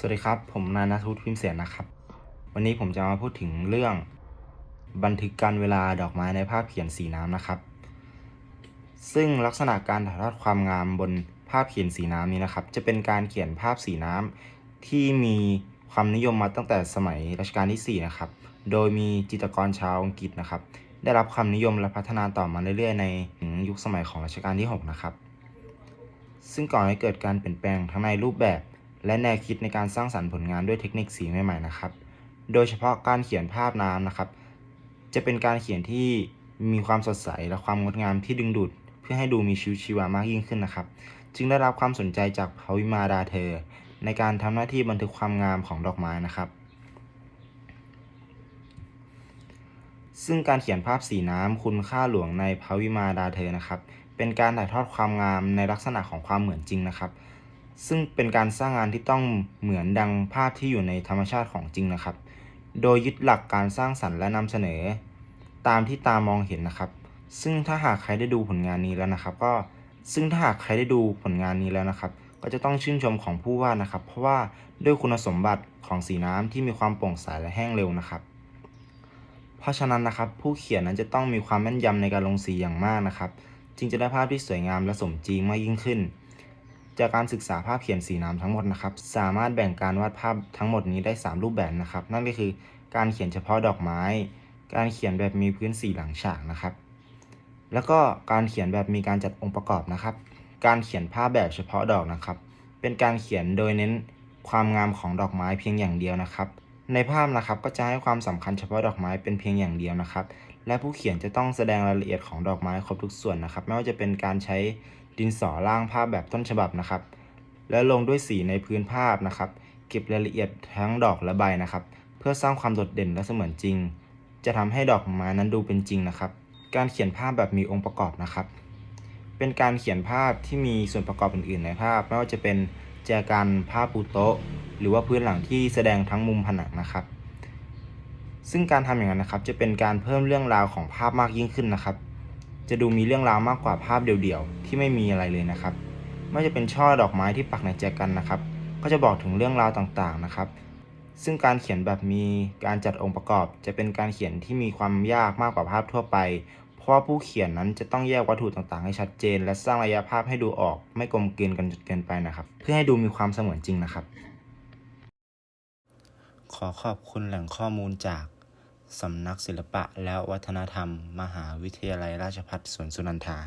สวัสดีครับ ผมนายนัทวุฒิพิมเสียนนะครับ วันนี้ผมจะมาพูดถึงเรื่อง บันทึกการเวลาดอกไม้ในภาพเขียนสีน้ำนะครับ ซึ่งลักษณะการถ่ายทอดความงามบนภาพเขียนสีน้ำนี้นะครับ จะเป็นการเขียนภาพสีน้ำที่มีความนิยมมาตั้งแต่สมัยรัชกาลที่4นะครับ โดยมีจิตรกรชาวอังกฤษนะครับ ได้รับความนิยมและพัฒนาต่อมาเรื่อยๆ ในยุคสมัยของรัชกาลที่ 6 นะครับ ซึ่งก่อให้เกิดการเปลี่ยนแปลงทั้งในรูปแบบ และแนวคิดในการสร้างสรรค์ผลงานด้วยเทคนิคสีใหม่ๆนะครับ โดยเฉพาะการเขียนภาพน้ำนะครับ จะเป็นการเขียนที่มีความสดใสและความงดงามที่ดึงดูด เพื่อให้ดูมีชีวิตชีวามากยิ่งขึ้นนะครับ จึงได้รับความสนใจจากพระวิมาดาเธอ ในการทำหน้าที่บันทึกความงามของดอกไม้นะครับ ซึ่งการเขียนภาพสีน้ำคุณค่าหลวงในพระวิมาดาเธอนะครับ เป็นการถ่ายทอดความงามในลักษณะของความเหมือนจริงนะครับ ซึ่งเป็นการสร้างงานที่ต้องเหมือนดังภาพที่อยู่ในธรรมชาติของจริงนะครับ โดยยึดหลักการสร้างสรรค์และนำเสนอ ตามที่ตามองเห็นนะครับ ซึ่งถ้าหากใครได้ดูผลงานนี้แล้วนะครับ ก็ซึ่งถ้าหากใครได้ดูผลงานนี้แล้วนะครับ ก็จะต้องชื่นชมของผู้วาดนะครับ เพราะว่าด้วยคุณสมบัติของสีน้ำที่มีความโปร่งใสและแห้งเร็วนะครับ เพราะฉะนั้นนะครับ ผู้เขียนนั้นจะต้องมีความแม่นยำในการลงสีอย่างมากนะครับ จึงจะได้ภาพที่สวยงามและสมจริงมากยิ่งขึ้น จากการศึกษาภาพเขียนสีน้ำทั้งหมดนะครับ สามารถแบ่งการวาดภาพทั้งหมดนี้ได้ 3 รูปแบบนะครับ นั่นก็คือการเขียนเฉพาะดอกไม้ การเขียนแบบมีพื้นสีหลังฉากนะครับ แล้วก็การเขียนแบบมีการจัดองค์ประกอบนะครับ การเขียนภาพแบบเฉพาะดอกนะครับ เป็นการเขียนโดยเน้นความงามของดอกไม้เพียงอย่างเดียวนะครับ ในภาพนะครับก็จะให้ความสำคัญเฉพาะดอกไม้เป็นเพียงอย่างเดียวนะครับ และผู้เขียนจะต้องแสดงรายละเอียดของดอกไม้ครบทุกส่วนนะครับ ไม่ว่าจะเป็นการใช้ ดินสอร่างภาพแบบต้นฉบับนะครับ และลงด้วยสีในพื้นภาพนะครับ เก็บรายละเอียดทั้งดอกและใบนะครับ เพื่อสร้างความโดดเด่นและเสมือนจริง จะทำให้ดอกไม้นั้นดูเป็นจริงนะครับ การเขียนภาพแบบมีองค์ประกอบนะครับ เป็นการเขียนภาพที่มีส่วนประกอบอื่น ๆ ในภาพ ไม่ว่าจะเป็นแจกันผ้าปูโต๊ะ หรือว่าพื้นหลังที่แสดงทั้งมุมผนังนะครับ ซึ่งการทำอย่างนั้นนะครับ จะเป็นการเพิ่มเรื่องราวของภาพมากยิ่งขึ้นนะครับ จะดูมีเรื่องราวมากกว่าภาพเดี่ยวๆ ที่ไม่มีอะไรเลยนะครับ ไม่จะเป็นช่อดอกไม้ที่ปักในแจกันนะครับ ก็จะบอกถึงเรื่องราวต่างๆนะครับ ซึ่งการเขียนแบบมีการจัดองค์ประกอบ จะเป็นการเขียนที่มีความยากมากกว่าภาพทั่วไป เพราะว่าผู้เขียนนั้นจะต้องแยกวัตถุต่างๆ ให้ชัดเจน และสร้างระยะภาพให้ดูออก ไม่กลมกลืนกันจนเกินไปนะครับ เพื่อให้ดูมีความเสมือนจริงนะครับ ขอขอบคุณแหล่งข้อมูลจาก สำนักศิลปะและวัฒนธรรม มหาวิทยาลัยราชภัฏสวนสุนันทา